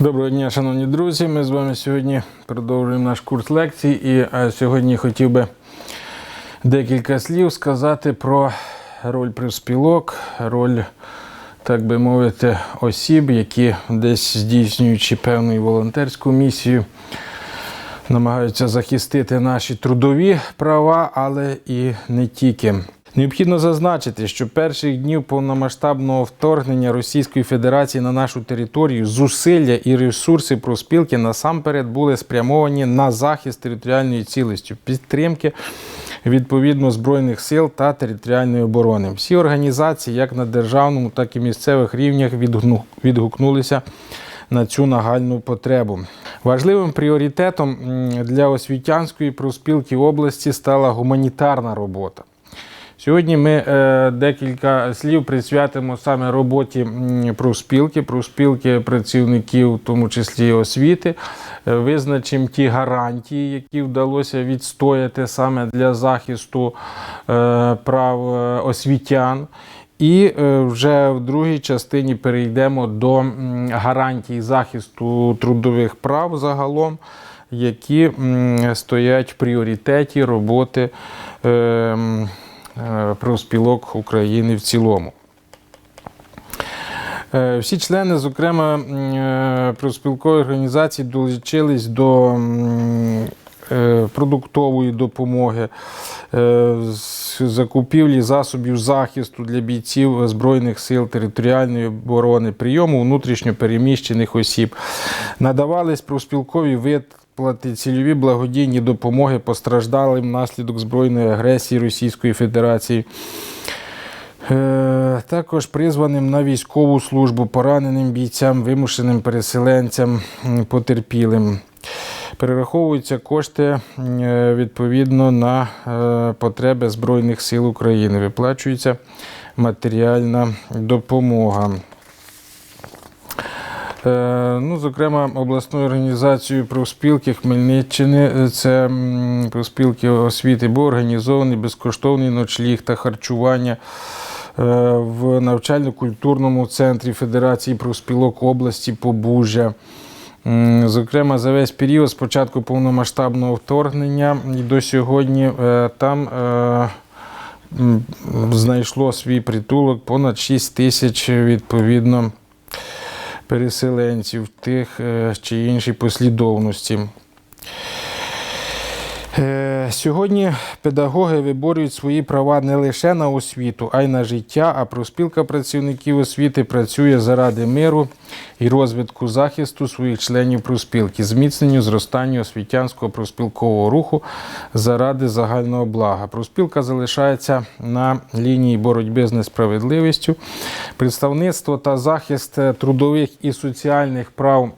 Доброго дня, шановні друзі. Ми з вами сьогодні продовжуємо наш курс лекцій. І е, сьогодні хотів би декілька слів сказати про роль профспілок, роль, так би мовити, осіб, які десь здійснюючи певну волонтерську місію, намагаються захистити наші трудові права, але і не тільки. Необхідно зазначити, що перших днів повномасштабного вторгнення Російської Федерації на нашу територію зусилля і ресурси профспілки насамперед були спрямовані на захист територіальної цілості, підтримки відповідно збройних сил та територіальної оборони. Всі організації, як на державному, так і місцевих рівнях, відгукнулися на цю нагальну потребу. Важливим пріоритетом для освітянської профспілки області стала гуманітарна робота. Сьогодні ми е, декілька слів присвятимо саме роботі профспілки, профспілки працівників, в тому числі освіти. Е, Визначимо ті гарантії, які вдалося відстояти саме для захисту е, прав освітян. І вже в другій частині перейдемо до гарантій захисту трудових прав загалом, які стоять в пріоритеті роботи профспілок України в цілому. Е, Всі члени, зокрема е, профспілкової організації, долучились до е, продуктової допомоги, е, закупівлі засобів захисту для бійців Збройних сил територіальної оборони, прийому внутрішньопереміщених осіб. Надавались профспілкові виплати цільові благодійні допомоги постраждалим внаслідок збройної агресії Російської Федерації. Е, Також призваним на військову службу, пораненим бійцям, вимушеним переселенцям, потерпілим. Перераховуються кошти е, відповідно на е, потреби Збройних сил України. Виплачується матеріальна допомога. Е, Ну, зокрема, обласною організацією профспілки Хмельниччини, е, це профспілки освіти, був організований безкоштовний ночліг та харчування е, в навчально-культурному центрі Федерації профспілок області Побужжя. Зокрема, за весь період з початку повномасштабного вторгнення і до сьогодні там знайшло свій притулок понад 6 тисяч відповідно переселенців тих е, чи іншій послідовності. Сьогодні педагоги виборюють свої права не лише на освіту, а й на життя, а профспілка працівників освіти працює заради миру і розвитку захисту своїх членів профспілки, зміцненню зростанню освітянського профспілкового руху заради загального блага. Профспілка залишається на лінії боротьби з несправедливістю. Представництво та захист трудових і соціальних прав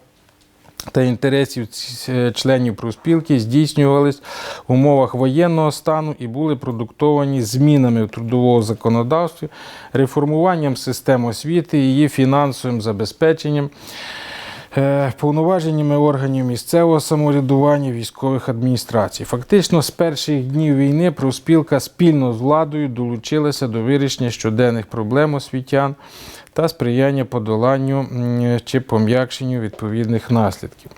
та інтересів е, членів профспілки здійснювались в умовах воєнного стану і були продуктовані змінами в трудового законодавстві, реформуванням систем освіти, її фінансовим забезпеченням. е, Повноваженнями органів місцевого самоврядування військових адміністрацій. Фактично, з перших днів війни профспілка спільно з владою долучилася до вирішення щоденних проблем освітян та сприяння подоланню чи пом'якшенню відповідних наслідків.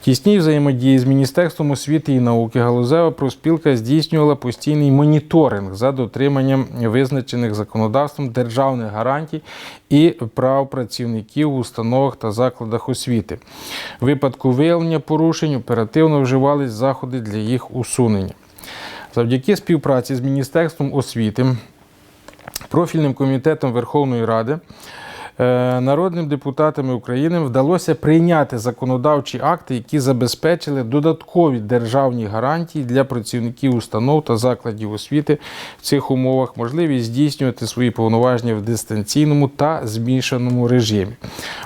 В тісній взаємодії з Міністерством освіти і науки галузева профспілка здійснювала постійний моніторинг за дотриманням визначених законодавством державних гарантій і прав працівників в установах та закладах освіти. В випадку виявлення порушень оперативно вживались заходи для їх усунення. Завдяки співпраці з Міністерством освіти профільним комітетом Верховної Ради, е, народним депутатами України вдалося прийняти законодавчі акти, які забезпечили додаткові державні гарантії для працівників установ та закладів освіти в цих умовах, можливість здійснювати свої повноваження в дистанційному та змішаному режимі,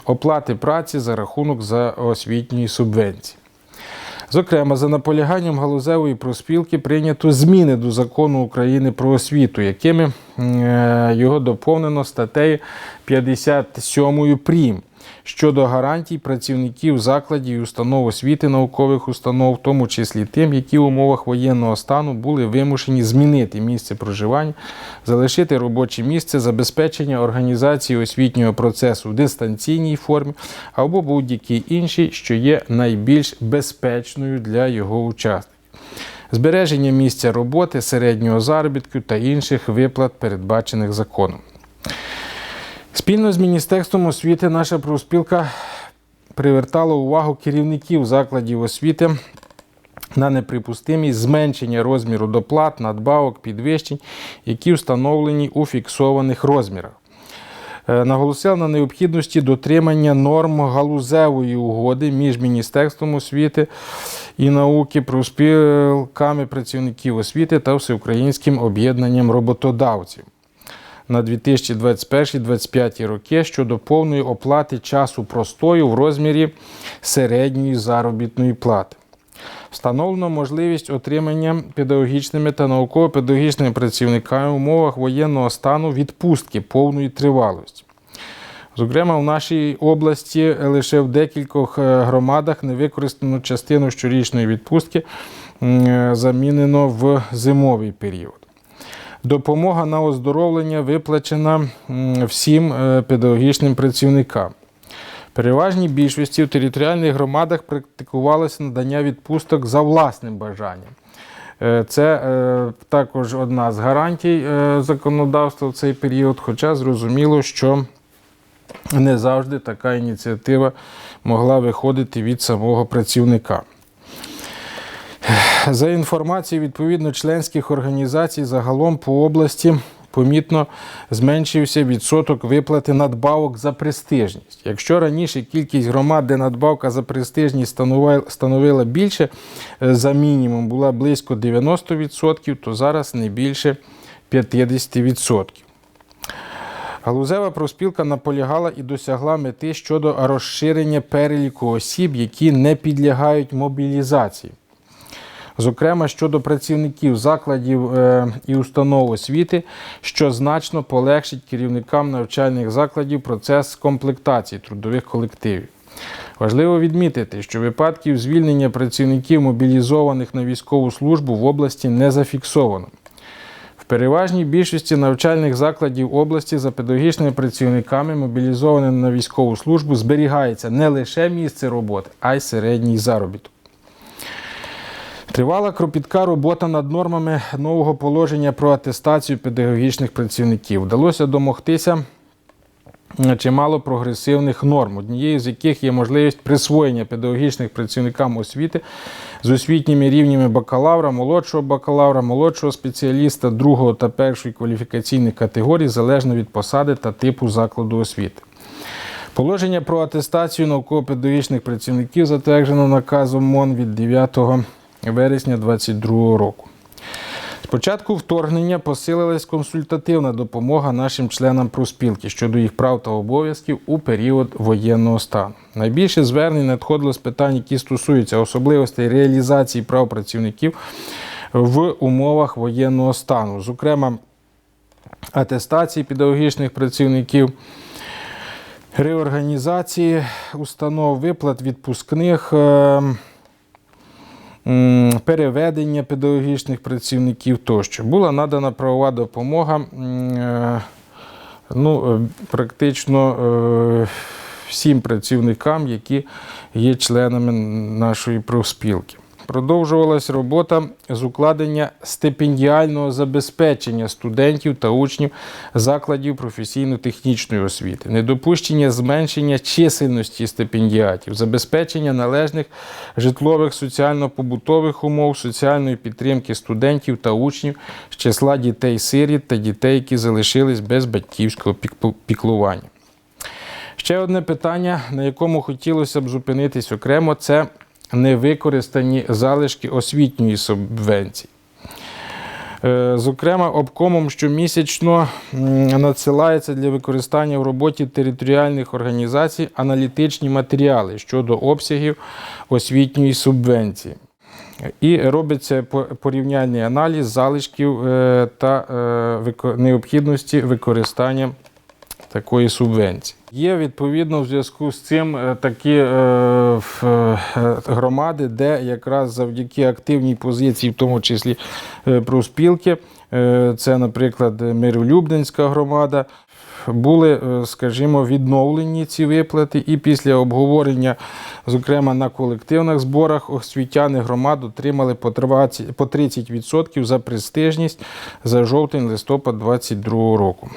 оплати праці за рахунок за освітньої субвенції. Зокрема, за наполяганням галузевої проспілки прийнято зміни до закону України про освіту, якими е, його доповнено статтею 57 прим. Щодо гарантій працівників закладів і установ освіти наукових установ, в тому числі тим, які в умовах воєнного стану були вимушені змінити місце проживання, залишити робоче місце, забезпечення організації освітнього процесу в дистанційній формі або будь-якій іншій, що є найбільш безпечною для його учасників. Збереження місця роботи, середнього заробітку та інших виплат, передбачених законом. Спільно з Міністерством освіти наша профспілка привертала увагу керівників закладів освіти на неприпустимість зменшення розміру доплат, надбавок, підвищень, які встановлені у фіксованих розмірах. Е, Наголосила на необхідності дотримання норм галузевої угоди між Міністерством освіти і науки, профспілками працівників освіти та Всеукраїнським об'єднанням роботодавців на 2021-2025 роки щодо повної оплати часу простою в розмірі середньої заробітної плати. Встановлено можливість отримання педагогічними та науково-педагогічними працівниками в умовах воєнного стану відпустки повної тривалості. Зокрема, в нашій області лише в декількох е, громадах невикористану частину щорічної відпустки е, замінено в зимовий період. Допомога на оздоровлення виплачена всім е, педагогічним працівникам. Переважній більшості в територіальних громадах практикувалося надання відпусток за власним бажанням. Е, Це е, також одна з гарантій законодавства в цей період, хоча зрозуміло, що не завжди така ініціатива могла виходити від самого працівника. За інформацією відповідно членських організацій, загалом по області помітно зменшився відсоток виплати надбавок за престижність. Якщо раніше кількість громад, де надбавка за престижність становила- більше е, за мінімум, була близько 90%, то зараз не більше 50%. Галузева профспілка наполягала і досягла мети щодо розширення переліку осіб, які не підлягають мобілізації. Зокрема, щодо працівників закладів е, і установ освіти, що значно полегшить керівникам навчальних закладів процес комплектації трудових колективів. Важливо відмітити, що випадків звільнення працівників мобілізованих на військову службу в області не зафіксовано. В переважній більшості навчальних закладів області за педагогічними працівниками, мобілізованими на військову службу, зберігається не лише місце роботи, а й середній заробіток. Тривала кропітка робота над нормами нового положення про атестацію педагогічних працівників. Вдалося домогтися е, чимало прогресивних норм, однією з яких є можливість присвоєння педагогічних працівникам освіти з освітніми рівнями бакалавра, молодшого бакалавра, молодшого спеціаліста другого та першої кваліфікаційних категорій залежно від посади та типу закладу освіти. Положення про атестацію науково-педагогічних працівників затверджено наказом МОН від 9 вересня 2022 року. З початку вторгнення посилилась консультативна допомога нашим членам профспілки щодо їх прав та обов'язків у період воєнного стану. Найбільше звернень надходило з питань, які стосуються особливостей реалізації прав працівників в умовах воєнного стану, зокрема атестації педагогічних працівників, реорганізації установ, виплат відпускних. Переведення педагогічних працівників тощо. Була надана правова допомога е, ну, е, практично е, всім працівникам, які є членами нашої профспілки. Продовжувалась робота з укладення стипендіального забезпечення студентів та учнів закладів професійно-технічної освіти, недопущення зменшення чисельності стипендіатів, забезпечення належних житлових соціально-побутових умов, соціальної підтримки студентів та учнів з числа дітей-сиріт та дітей, які залишились без батьківського піклування. Ще одне питання, на якому хотілося б зупинитись окремо, це невикористані залишки освітньої субвенції. Е, Зокрема, обкомом щомісячно надсилається для використання в роботі територіальних організацій аналітичні матеріали щодо обсягів освітньої субвенції. І робиться порівняльний аналіз залишків е, та е, необхідності використання такої субвенції. Є відповідно в зв'язку з цим е, такі е, е, громади, де якраз завдяки активній позиції, в тому числі е, профспілки, е, це, наприклад, Миролюбненська громада, були, скажімо, відновлені ці виплати, і після обговорення, зокрема на колективних зборах, освітяни громад отримали по 20 по 30% за престижність за жовтень-листопад 2022 року.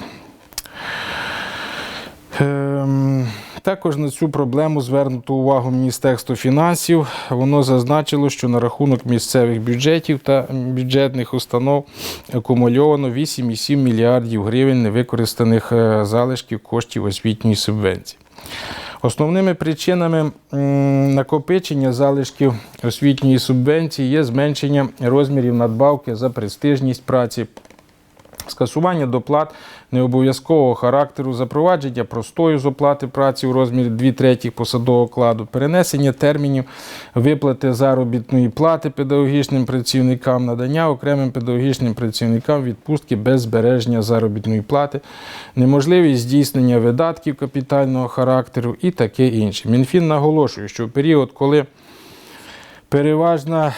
Ем, Також на цю проблему звернуто увагу Міністерство фінансів. Воно зазначило, що на рахунок місцевих бюджетів та бюджетних установ акумульовано 8,7 мільярдів гривень невикористаних е, залишків коштів освітньої субвенції. Основними причинами накопичення залишків освітньої субвенції є зменшення розмірів надбавки за престижність праці, скасування доплат необов'язкового характеру, запровадження простою з оплати праці у розмірі 2 третіх посадового окладу, перенесення термінів виплати заробітної плати педагогічним працівникам, надання окремим педагогічним працівникам відпустки без збереження заробітної плати, неможливість здійснення видатків капітального характеру і таке інше. Мінфін наголошує, що в період, коли переважна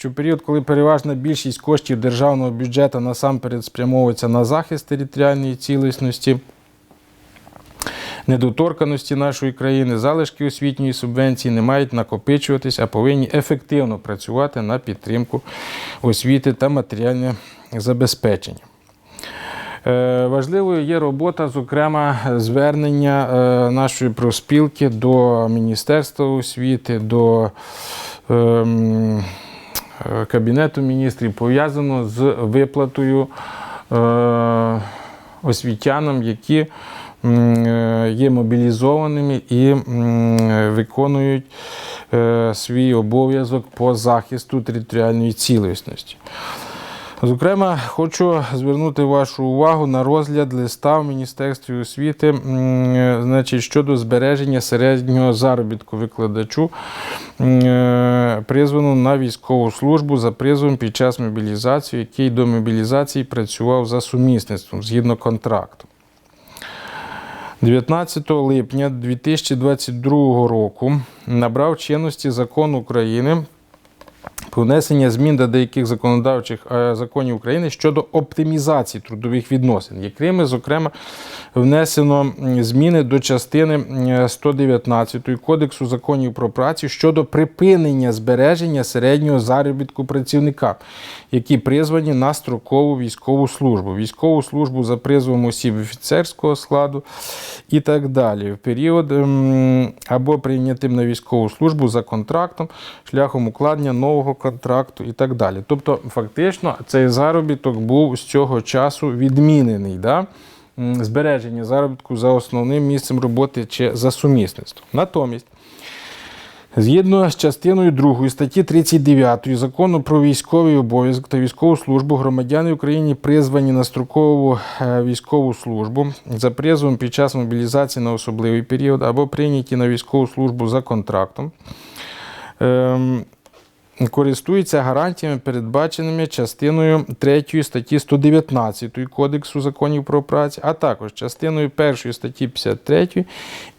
що в період, коли переважна більшість коштів державного бюджету насамперед спрямовується на захист територіальної цілісності, недоторканості нашої країни, залишки освітньої субвенції не мають накопичуватись, а повинні ефективно працювати на підтримку освіти та матеріальне забезпечення. Е, Важливою є робота, зокрема, звернення е, нашої профспілки до Міністерства освіти, до ем, Кабінету міністрів, пов'язано з виплатою е, освітянам, які е, є мобілізованими і виконують е, свій обов'язок по захисту територіальної цілісності. Зокрема, хочу звернути вашу увагу на розгляд листа в Міністерстві освіти значить, щодо збереження середнього заробітку викладачу, е, призвану на військову службу за призовом під час мобілізації, який до мобілізації працював за сумісництвом згідно контракту. 19 липня 2022 року набрав чинності закон України про внесення змін до деяких законодавчих е, законів України щодо оптимізації трудових відносин, якими, зокрема, внесено зміни до частини 119 Кодексу законів про працю щодо припинення збереження середнього заробітку працівника, які призвані на строкову військову службу, військову службу за призовом осіб офіцерського складу і так далі, в період або прийнятим на військову службу за контрактом шляхом укладення нового контракту і так далі. Тобто, фактично, цей заробіток був з цього часу відмінений. Да? Збереження заробітку за основним місцем роботи чи за сумісництвом. Натомість, Згідно з частиною 2 статті 39 закону про військовий обов'язок та військову службу громадяни України призвані на строкову е, військову службу за призовом під час мобілізації на особливий період або прийняті на військову службу за контрактом. Користуються гарантіями, передбаченими частиною 3 статті 119 Кодексу законів про працю, а також частиною 1 статті 53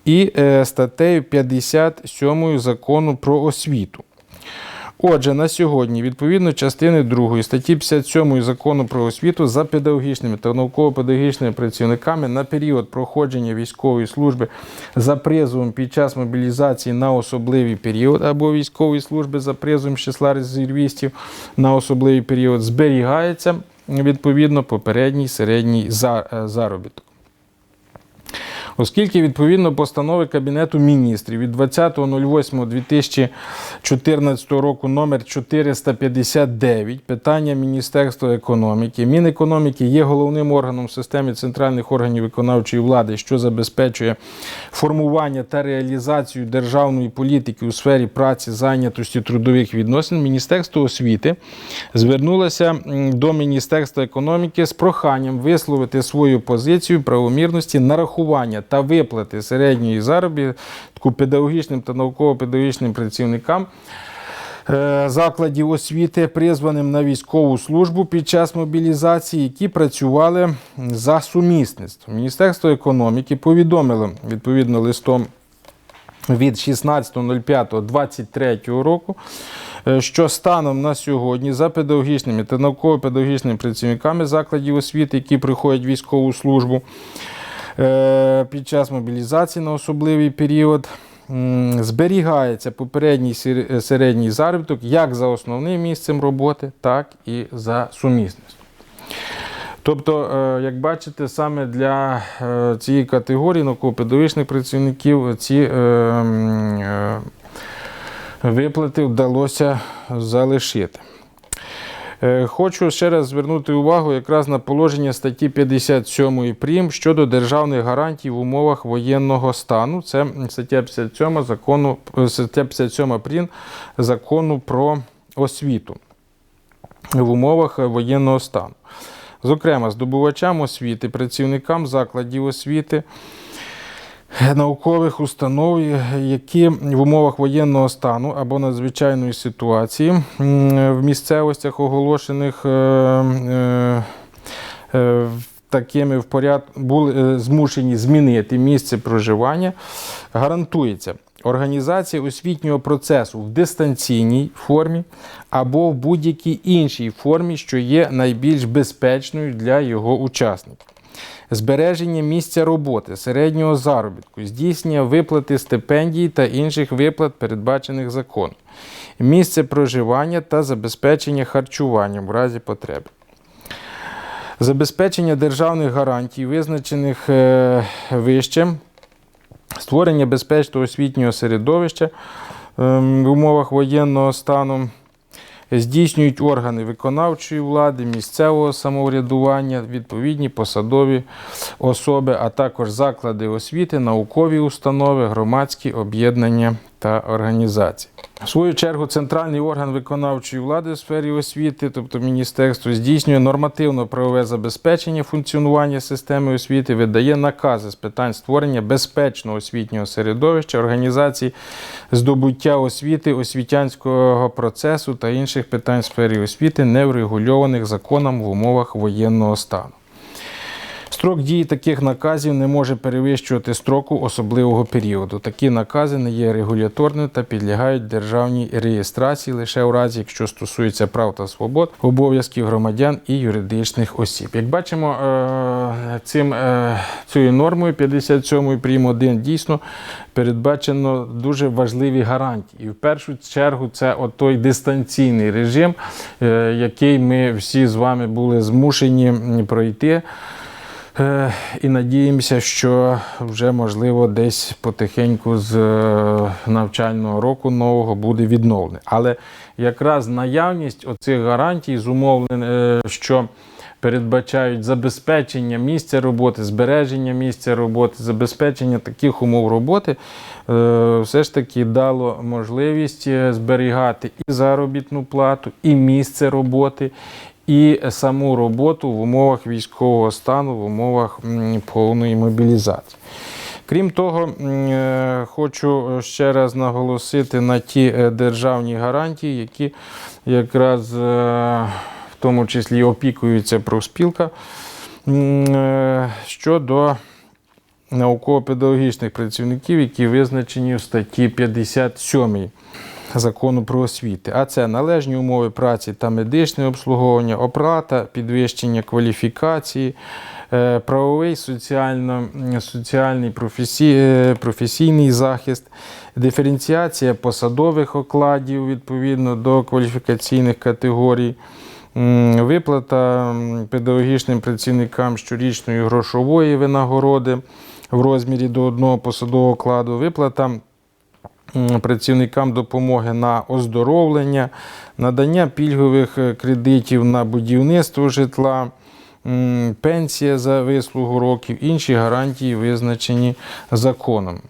і е, статтею 57 закону про освіту. Отже, на сьогодні, відповідно частини 2 статті 57 закону про освіту за педагогічними та науково-педагогічними працівниками на період проходження військової служби за призовом під час мобілізації на особливий період або військової служби за призовом числа резервістів на особливий період зберігається відповідно попередній середній е, заробіток. Оскільки відповідно постанови Кабінету міністрів від 20.08.2014 року номер 459 питання Міністерства економіки. Мінекономіки є головним органом в системі центральних органів виконавчої влади, що забезпечує формування та реалізацію державної політики у сфері праці, зайнятості трудових відносин. Міністерство освіти звернулося до Міністерства економіки з проханням висловити свою позицію правомірності нарахування та виплати середньої заробітку педагогічним та науково-педагогічним працівникам е, закладів освіти, призваним на військову службу під час мобілізації, які працювали за сумісництвом. Міністерство економіки повідомило відповідно листом від 16.05.23 року, е, що станом на сьогодні за педагогічними та науково-педагогічними працівниками закладів освіти, які приходять військову службу під час мобілізації на особливий період, зберігається попередній середній заробіток як за основним місцем роботи, так і за сумісництвом. Тобто, е, як бачите, саме для е, цієї категорії науково-педагогічних працівників ці е, е, виплати вдалося залишити. Е, Хочу ще раз звернути увагу якраз на положення статті 57 прим щодо державних гарантій в умовах воєнного стану. Це стаття 57 закону, е, стаття 57 прим закону про освіту в умовах воєнного стану. Зокрема, здобувачам освіти, працівникам закладів освіти, наукових установ, які в умовах воєнного стану або надзвичайної ситуації в місцевостях, оголошених е, е, е, такими в порядку, були змушені змінити місце проживання, гарантується організація освітнього процесу в дистанційній формі або в будь-якій іншій формі, що є найбільш безпечною для його учасників. Збереження місця роботи, середнього заробітку, здійснення виплати стипендій та інших виплат, передбачених законом, місце проживання та забезпечення харчуванням в разі потреби. Забезпечення державних гарантій, визначених е, вище, створення безпечного освітнього середовища ем, в умовах воєнного стану, здійснюють органи виконавчої влади, місцевого самоврядування, відповідні посадові особи, а також заклади освіти, наукові установи, громадські об'єднання та організації. В свою чергу, центральний орган виконавчої влади у сфері освіти, тобто міністерство, здійснює нормативно-правове забезпечення функціонування системи освіти, видає накази з питань створення безпечного освітнього середовища, організації здобуття освіти, освітянського процесу та інших питань в сфері освіти, не врегульованих законом в умовах воєнного стану. Строк дії таких наказів не може перевищувати строку особливого періоду. Такі накази не є регуляторними та підлягають державній реєстрації лише у разі, якщо стосується прав та свобод, обов'язків громадян і юридичних осіб. Як бачимо, е, цим, е, цією нормою 57 прим. 1 дійсно передбачено дуже важливі гарантії. І в першу чергу це той дистанційний режим, е, який ми всі з вами були змушені пройти. Е, І надіємося, що вже можливо десь потихеньку з е, навчального року нового буде відновлений. Але якраз наявність оцих гарантій зумовлена, е, що передбачають забезпечення місця роботи, збереження місця роботи, забезпечення таких умов роботи, все ж таки дало можливість зберігати і заробітну плату, і місце роботи, і саму роботу в умовах військового стану, в умовах повної мобілізації. Крім того, е, хочу ще раз наголосити на ті е, державні гарантії, які якраз е, в тому числі опікується профспілка щодо науково-педагогічних працівників, які визначені в статті 57 закону про освіти. А це належні умови праці та медичне обслуговування, оплата, підвищення кваліфікації, е, правовий соціально, соціальний професій, е, професійний захист, диференціація посадових окладів відповідно до кваліфікаційних категорій. Виплата педагогічним працівникам щорічної грошової винагороди в розмірі до одного посадового окладу, виплата працівникам допомоги на оздоровлення, надання пільгових е, кредитів на будівництво житла, пенсія за вислугу років, інші гарантії визначені законом.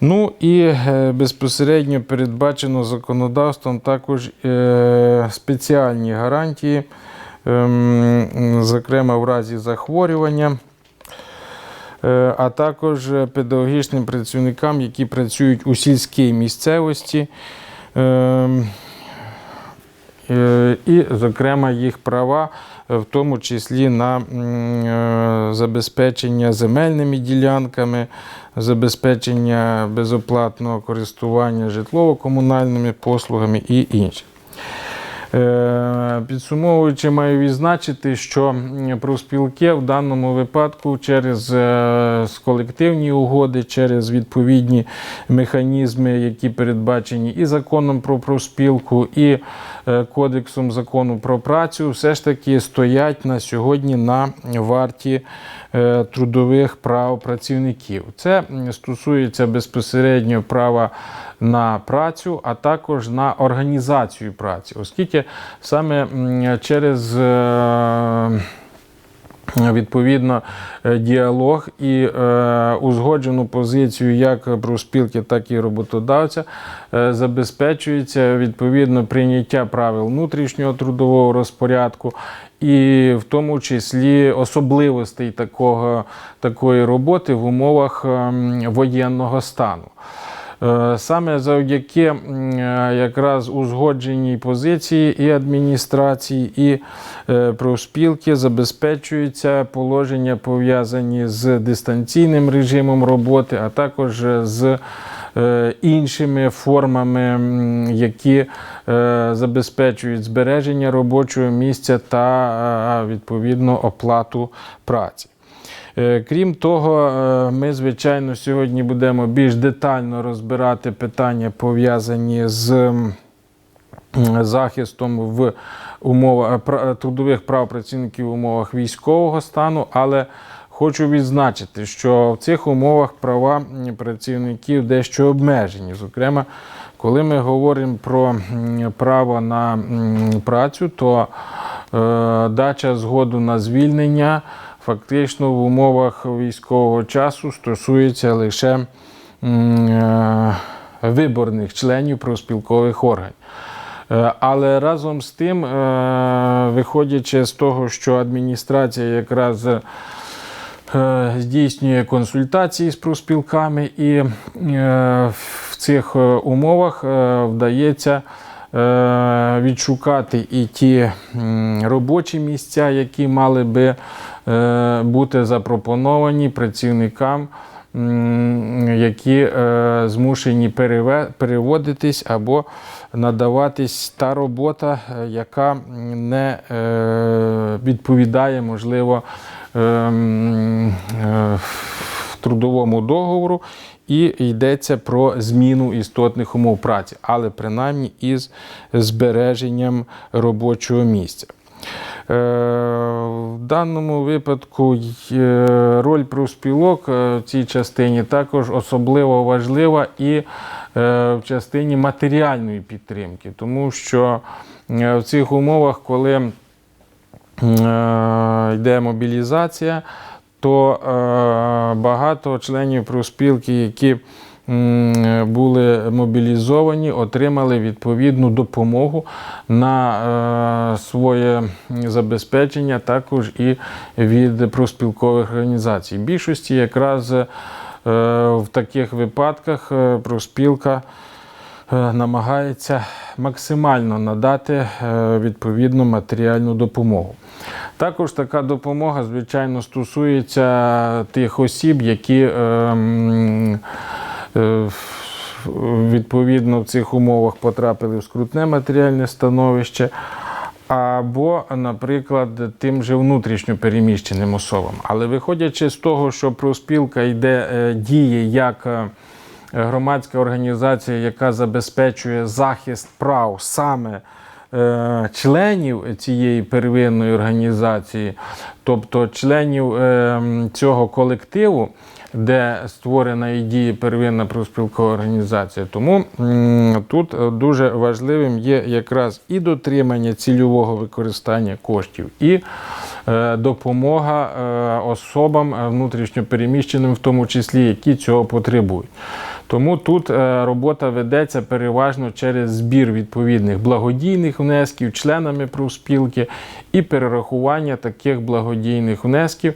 Ну і е, безпосередньо передбачено законодавством також е, спеціальні гарантії, ем, зокрема в разі захворювання, а також педагогічним працівникам, які працюють у сільській місцевості. ем, е, і, зокрема, їх права, е, в тому числі на е, забезпечення земельними ділянками, забезпечення безоплатного користування житлово-комунальними послугами і інше. Е, Підсумовуючи, маю відзначити, що профспілки в даному випадку через е, колективні угоди, через відповідні механізми, які передбачені і законом про профспілку, і кодексом закону про працю, все ж таки стоять на сьогодні на варті е, трудових прав працівників. Це стосується безпосередньо права на працю, а також на організацію праці, оскільки саме через е, Відповідно, е, діалог і е, узгоджену позицію як профспілки, так і роботодавця е, забезпечується відповідно прийняття правил внутрішнього трудового розпорядку, і в тому числі особливостей такого, такої роботи в умовах ем, воєнного стану. Е, Саме завдяки е, якраз узгодженій позиції і адміністрації, і е, профспілки забезпечуються положення пов'язані з дистанційним режимом роботи, а також з іншими формами, які забезпечують збереження робочого місця та відповідно оплату праці. Е, Крім того, е, ми, звичайно, сьогодні будемо більш детально розбирати питання, пов'язані з захистом в умовах трудових прав працівників в умовах військового стану, але хочу відзначити, що в цих умовах права працівників дещо обмежені. Зокрема, коли ми говоримо про право на працю, то е, дача згоду на звільнення фактично в умовах військового часу стосується лише е, виборних членів профспілкових органів. Е, Але разом з тим, е, виходячи з того, що адміністрація якраз здійснює консультації з профспілками, і в цих умовах вдається відшукати і ті робочі місця, які мали би бути запропоновані працівникам, які е, змушені переводитись або надаватись та робота, е, яка не е, відповідає, можливо, е, е, трудовому договору. І йдеться про зміну істотних умов праці, але принаймні із збереженням робочого місця. Е, В даному випадку роль профспілок е, в цій частині також особливо важлива і е, в частині матеріальної підтримки, тому що в цих умовах, коли йде мобілізація, то багато членів профспілки, які були мобілізовані, отримали відповідну допомогу на е, своє забезпечення, також і від профспілкових організацій. В більшості якраз е, в таких випадках е, профспілка намагається максимально надати відповідну матеріальну допомогу. Також така допомога, звичайно, стосується тих осіб, які е, е, відповідно в цих умовах потрапили в скрутне матеріальне становище. Або, наприклад, тим же внутрішньо переміщеним особам. Але виходячи з того, що профспілка йде е, діє як е, громадська організація, яка забезпечує захист прав саме е, членів цієї первинної організації, тобто членів е, цього колективу, де створена і діє первинна профспілкова організація. Тому тут е, дуже важливим є якраз і дотримання цільового використання коштів, і е, допомога е, особам внутрішньопереміщеним, внутрішньо переміщеним, в тому числі, які цього потребують. Тому тут е, робота ведеться переважно через збір відповідних благодійних внесків членами профспілки і перерахування таких благодійних внесків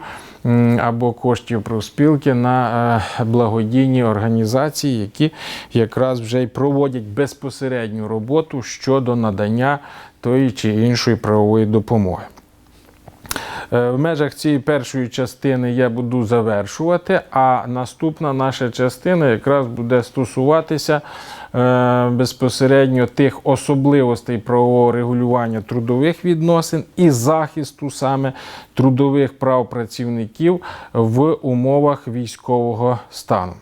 або коштів профспілки на е, благодійні організації, які якраз вже й проводять безпосередню роботу щодо надання тої чи іншої правової допомоги. Е, В межах цієї першої частини я буду завершувати, а наступна наша частина якраз буде стосуватися е, безпосередньо тих особливостей правового регулювання трудових відносин і захисту саме трудових прав працівників в умовах військового стану.